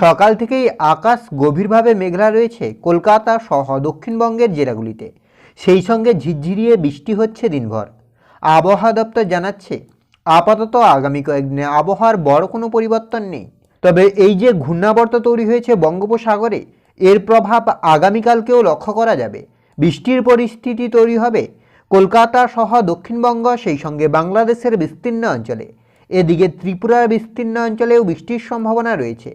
সকাল থেকেই আকাশ গভীরভাবে মেঘলা রয়েছে কলকাতা সহ দক্ষিণবঙ্গের জেলাগুলিতে। সেই সঙ্গে ঝিরঝিরিয়ে বৃষ্টি হচ্ছে দিনভর। আবহাওয়া দপ্তর জানাচ্ছে, আপাতত আগামী কয়েকদিনে আবহাওয়ার বড় কোনো পরিবর্তন নেই। তবে এই যে ঘূর্ণাবর্ত তৈরি হয়েছে বঙ্গোপসাগরে, এর প্রভাব আগামীকালকেও লক্ষ্য করা যাবে। বৃষ্টির পরিস্থিতি তৈরি হবে কলকাতা সহ দক্ষিণবঙ্গ, সেই সঙ্গে বাংলাদেশের বিস্তীর্ণ অঞ্চলে। এদিকে ত্রিপুরার বিস্তীর্ণ অঞ্চলেও বৃষ্টির সম্ভাবনা রয়েছে।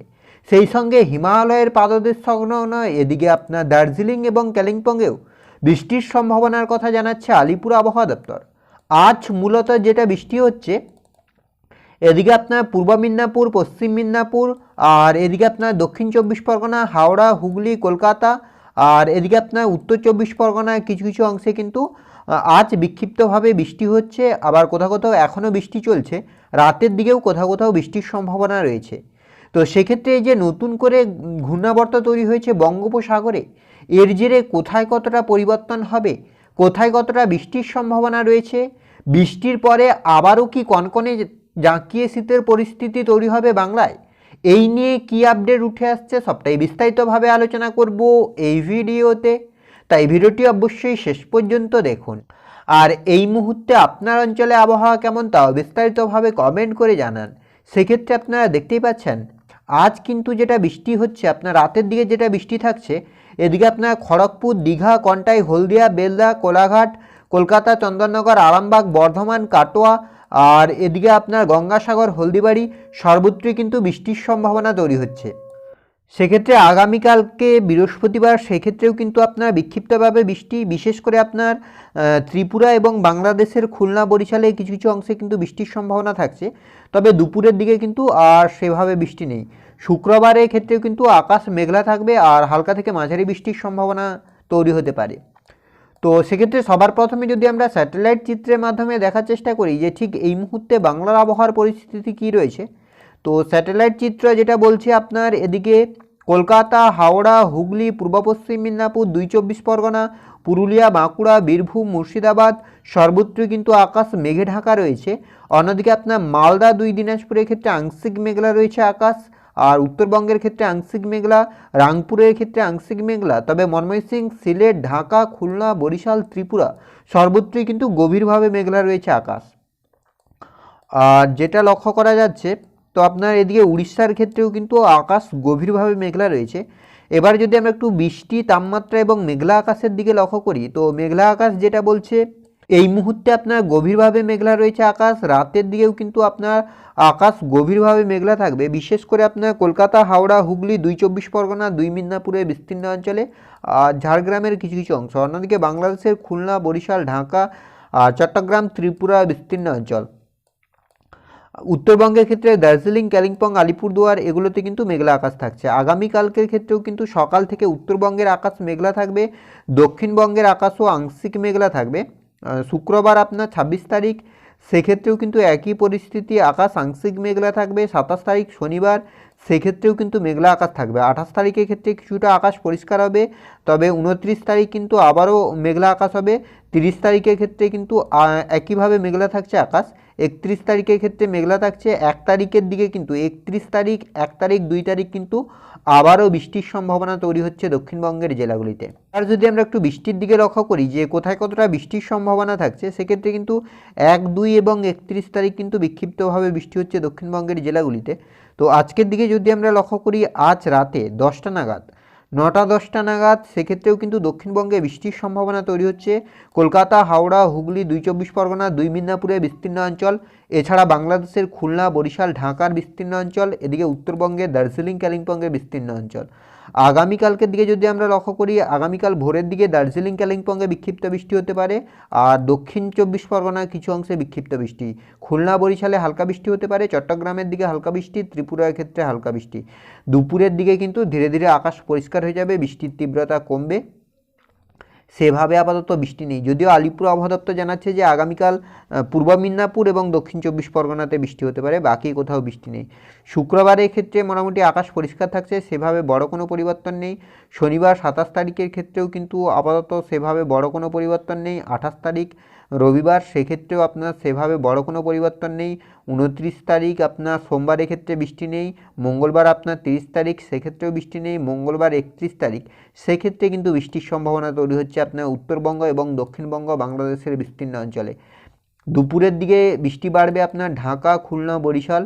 সেই সঙ্গে হিমালয়ের পাদদেশ সংলগ্ন এদিকে আপনার দার্জিলিং এবং কালিম্পংয়েও। বৃষ্টির সম্ভাবনার কথা জানাচ্ছে আলিপুর আবহাওয়া দপ্তর। আজ মূলত যেটা বৃষ্টি হচ্ছে, এদিকে আপনার পূর্ব মিদনাপুর, পশ্চিম মিদনাপুর, আর এদিকে আপনার দক্ষিণ চব্বিশ পরগনা, হাওড়া, হুগলি, কলকাতা, আর এদিকে আপনার উত্তর চব্বিশ পরগনায় কিছু কিছু অংশে কিন্তু আজ বিক্ষিপ্তভাবে বৃষ্টি হচ্ছে, আবার কোথাও কোথাও এখনও বৃষ্টি চলছে। রাতের দিকেও কোথাও কোথাও বৃষ্টির সম্ভাবনা রয়েছে। তো সেক্ষেত্রে যে নতুন করে ঘূর্ণাবর্ত তৈরি হয়েছে বঙ্গোপসাগরে, এর জেরে কোথায় কতটা পরিবর্তন হবে? কোথায় কতটা বৃষ্টির সম্ভাবনা রয়েছে? বৃষ্টির পরে আবারও কি কনকনে জাঁকিয়ে শীতের পরিস্থিতি তৈরি হবে বাংলায়? এই নিয়ে কি আপডেট উঠে আসছে সবটাই বিস্তারিতভাবে আলোচনা করব এই ভিডিওতে। তাই ভিডিওটি অবশ্যই শেষ পর্যন্ত দেখুন। আর এই মুহূর্তে আপনার অঞ্চলে আবহাওয়া কেমন, তাও বিস্তারিতভাবে কমেন্ট করে জানান। সেক্ষেত্রে আপনারা দেখতেই পাচ্ছেন আজ কিন্তু যেটা বৃষ্টি হচ্ছে, আপনার রাতের দিকে যেটা বৃষ্টি থাকছে, এদিকে আপনার খড়গপুর, দীঘা, কন্টাই, হলদিয়া, বেলদা, কোলাঘাট, কলকাতা, চন্দননগর, আরামবাগ, বর্ধমান, কাটোয়া আর এদিকে আপনার গঙ্গাসাগর, হলদিবাড়ি সর্বত্রই কিন্তু বৃষ্টির সম্ভাবনা তৈরি হচ্ছে। সেক্ষেত্রে আগামীকালকে বৃহস্পতিবার, সেক্ষেত্রেও কিন্তু আপনার বিক্ষিপ্তভাবে বৃষ্টি, বিশেষ করে আপনার ত্রিপুরা এবং বাংলাদেশের খুলনা, বরিশালে কিছু কিছু অংশে কিন্তু বৃষ্টির সম্ভাবনা থাকছে। তবে দুপুরের দিকে কিন্তু আর সেভাবে বৃষ্টি নেই। শুক্রবারের ক্ষেত্রেও কিন্তু আকাশ মেঘলা থাকবে আর হালকা থেকে মাঝারি বৃষ্টির সম্ভাবনা তৈরি হতে পারে। তো সেক্ষেত্রে সবার প্রথমে যদি আমরা স্যাটেলাইট চিত্রের মাধ্যমে দেখার চেষ্টা করি যে ঠিক এই মুহূর্তে বাংলার আবহাওয়ার পরিস্থিতি কী রয়েছে, তো স্যাটেলাইট চিত্র যেটা বলছে আপনার এদিকে কলকাতা, হাওড়া, হুগলি, পূর্ব পশ্চিম মিদনাপুর, দুই চব্বিশ পরগনা, পুরুলিয়া, বাঁকুড়া, বীরভূম, মুর্শিদাবাদ সর্বত্রই কিন্তু আকাশ মেঘে ঢাকা রয়েছে। অন্যদিকে আপনার মালদা, দুই দিনাজপুরের ক্ষেত্রে আংশিক মেঘলা রয়েছে আকাশ, আর উত্তরবঙ্গের ক্ষেত্রে আংশিক মেঘলা, রাংপুরের ক্ষেত্রে আংশিক মেঘলা। তবে ময়মনসিং সিলেট, ঢাকা, খুলনা, বরিশাল, ত্রিপুরা সর্বত্রই কিন্তু গভীরভাবে মেঘলা রয়েছে আকাশ। আর যেটা লক্ষ্য করা যাচ্ছে তো আপনার এদিকে উড়িষ্যার ক্ষেত্রেও কিন্তু আকাশ গভীরভাবে মেঘলা রয়েছে। এবার যদি আমরা একটু বৃষ্টি, তাপমাত্রা এবং মেঘলা আকাশের দিকে লক্ষ্য করি, তো মেঘলা আকাশ যেটা বলছে, এই মুহূর্তে আপনার গভীরভাবে মেঘলা রয়েছে আকাশ, রাতের দিকেও কিন্তু আপনার আকাশ গভীরভাবে মেঘলা থাকবে। বিশেষ করে আপনার কলকাতা, হাওড়া, হুগলি, দুই চব্বিশ পরগনা, দুই মিদনাপুরের বিস্তীর্ণ অঞ্চলে, আর ঝাড়গ্রামের কিছু কিছু অংশ। অন্যদিকে বাংলাদেশের খুলনা, বরিশাল, ঢাকা, আর চট্টগ্রাম ত্রিপুরা বিস্তীর্ণ অঞ্চল। উত্তরবঙ্গের ক্ষেত্রে দার্জিলিং, কালিম্পং, আলিপুরদুয়ার এগুলোতে কিন্তু মেঘলা আকাশ থাকছে। আগামীকালকের ক্ষেত্রেও কিন্তু সকাল থেকে উত্তরবঙ্গের আকাশ মেঘলা থাকবে, দক্ষিণবঙ্গের আকাশও আংশিক মেঘলা থাকবে। শুক্রবার আপনার ছাব্বিশ তারিখ, সেক্ষেত্রেও কিন্তু একই পরিস্থিতি, আকাশ আংশিক মেঘলা থাকবে। সাতাশ তারিখ শনিবার সেক্ষেত্রেও কিন্তু মেঘলা আকাশ থাকবে। আঠাশ তারিখের ক্ষেত্রে কিছুটা আকাশ পরিষ্কার হবে, তবে উনত্রিশ তারিখ কিন্তু আবারও মেঘলা আকাশ হবে। তিরিশ তারিখের ক্ষেত্রে কিন্তু একইভাবে মেঘলা থাকছে আকাশ। একত্রিশ তারিখের ক্ষেত্রে মেঘলা থাকছে। এক তারিখের দিকে কিন্তু, একত্রিশ তারিখ, এক তারিখ, দুই তারিখ কিন্তু আবারও বৃষ্টির সম্ভাবনা তৈরি হচ্ছে দক্ষিণবঙ্গের জেলাগুলিতে। আর যদি আমরা একটু বৃষ্টির দিকে লক্ষ্য করি, যে কোথায় কতটা বৃষ্টির সম্ভাবনা থাকছে, সেক্ষেত্রে কিন্তু এক, দুই এবং একত্রিশ তারিখ কিন্তু বিক্ষিপ্তভাবে বৃষ্টি হচ্ছে দক্ষিণবঙ্গের জেলাগুলিতে। তো আজকের দিকে যদি আমরা লক্ষ্য করি, আজ রাতে দশটা নাগাদ, নটা দশটা নাগাদ সেক্ষেত্রেও কিন্তু দক্ষিণবঙ্গে বৃষ্টির সম্ভাবনা তৈরি হচ্ছে। কলকাতা, হাওড়া, হুগলি, দুই চব্বিশ পরগনা, দুই মিদনাপুরে বিস্তীর্ণ অঞ্চল, এছাড়া বাংলাদেশের খুলনা, বরিশাল, ঢাকার বিস্তীর্ণ অঞ্চল, এদিকে উত্তরবঙ্গে দার্জিলিং, কালিম্পংয়ের বিস্তীর্ণ অঞ্চল। আগামীকালকের দিকে যদি আমরা লক্ষ্য করি, আগামীকাল ভোরের দিকে দার্জিলিং কালিম্পংয়ে বিক্ষিপ্ত বৃষ্টি হতে পারে আর দক্ষিণ চব্বিশ পরগনায় কিছু অংশে বিক্ষিপ্ত বৃষ্টি। খুলনা, বরিশালে হালকা বৃষ্টি হতে পারে, চট্টগ্রামের দিকে হালকা বৃষ্টি, ত্রিপুরার ক্ষেত্রে হালকা বৃষ্টি। দুপুরের দিকে কিন্তু ধীরে ধীরে আকাশ পরিষ্কার হয়ে যাবে, বৃষ্টির তীব্রতা কমবে। সেভাবে আপাতত বৃষ্টি নেই। যদিও আলিপুর আবহাওয়া জানাচ্ছে যে আগামীকাল পূর্ব মিদনাপুর এবং দক্ষিণ চব্বিশ পরগনাতে বৃষ্টি হতে পারে, বাকি কোথাও বৃষ্টি নেই। শুক্রবারের ক্ষেত্রে মোটামুটি আকাশ পরিষ্কার থাকছে, সেভাবে বড় কোনো পরিবর্তন নেই। শনিবার সাতাশ তারিখের ক্ষেত্রেও কিন্তু আপাতত সেভাবে বড় কোনো পরিবর্তন নেই। আঠাশ তারিখ রবিবার সেক্ষেত্রেও আপনার সেভাবে বড় কোনো পরিবর্তন নেই। উনত্রিশ তারিখ আপনার সোমবার ক্ষেত্রে বৃষ্টি নেই। মঙ্গলবার আপনার তিরিশ তারিখ, সেক্ষেত্রেও বৃষ্টি নেই। মঙ্গলবার একত্রিশ তারিখ, সেক্ষেত্রে কিন্তু বৃষ্টির সম্ভাবনা তৈরি হচ্ছে আপনার উত্তরবঙ্গ এবং দক্ষিণবঙ্গ, বাংলাদেশের বিস্তীর্ণ অঞ্চলে। দুপুরের দিকে বৃষ্টি বাড়বে আপনার ঢাকা, খুলনা, বরিশাল।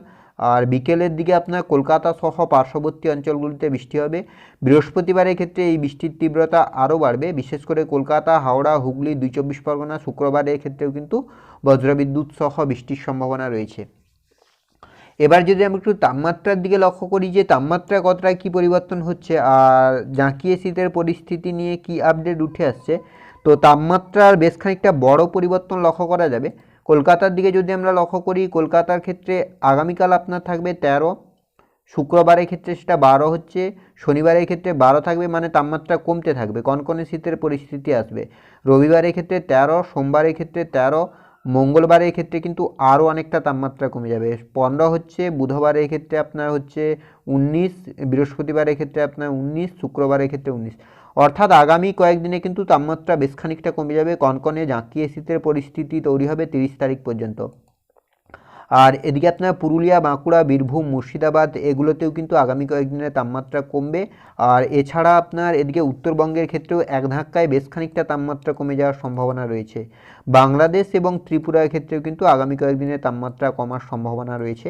আর বিকেলের দিকে আপনার কলকাতা সহ পার্শ্ববর্তী অঞ্চলগুলিতে বৃষ্টি হবে। বৃহস্পতিবারের ক্ষেত্রে এই বৃষ্টির তীব্রতা আরও বাড়বে। বিশেষ করে কলকাতা, হাওড়া, হুগলি, দুই চব্বিশ পরগনা, শুক্রবারের ক্ষেত্রেও কিন্তু বজ্রবিদ্যুৎ সহ বৃষ্টির সম্ভাবনা রয়েছে। এবার যদি আমি একটু তাপমাত্রার দিকে লক্ষ্য করি যে তাপমাত্রা কতটা কী পরিবর্তন হচ্ছে আর জাঁকিয়ে শীতের পরিস্থিতি নিয়ে কি আপডেট উঠে আসছে, তো তাপমাত্রার বেশ খানিকটা বড় পরিবর্তন লক্ষ্য করা যাবে। কলকাতার দিকে যদি আমরা লক্ষ্য করি, কলকাতার ক্ষেত্রে আগামীকাল আপনার থাকবে তেরো, শুক্রবারের ক্ষেত্রে সেটা বারো হচ্ছে, শনিবারের ক্ষেত্রে বারো থাকবে মানে তাপমাত্রা কমতে থাকবে, কনকনে শীতের পরিস্থিতি আসবে। রবিবারের ক্ষেত্রে তেরো, সোমবারের ক্ষেত্রে তেরো, মঙ্গলবারের ক্ষেত্রে কিন্তু আরও অনেকটা তাপমাত্রা কমে যাবে। পনেরো হচ্ছে, বুধবারের ক্ষেত্রে আপনার হচ্ছে উনিশ, বৃহস্পতিবারের ক্ষেত্রে আপনার উনিশ, শুক্রবারের ক্ষেত্রে উনিশ। অর্থাৎ আগামী কয়েকদিনে কিন্তু তাপমাত্রা বেশ খানিকটা কমে যাবে। কনকনে জাঁকিয়ে শীতের পরিস্থিতি তৈরি হবে তিরিশ তারিখ পর্যন্ত। আর এদিকে আপনার পুরুলিয়া, বাঁকুড়া, বীরভূম, মুর্শিদাবাদ, এগুলোতেও কিন্তু আগামী কয়েকদিনের তাপমাত্রা কমবে। আর এছাড়া আপনার এদিকে উত্তরবঙ্গের ক্ষেত্রেও এক ধাক্কায় বেশ খানিকটা তাপমাত্রা কমে যাওয়ার সম্ভাবনা রয়েছে। বাংলাদেশ এবং ত্রিপুরার ক্ষেত্রেও কিন্তু আগামী কয়েকদিনের তাপমাত্রা কমার সম্ভাবনা রয়েছে।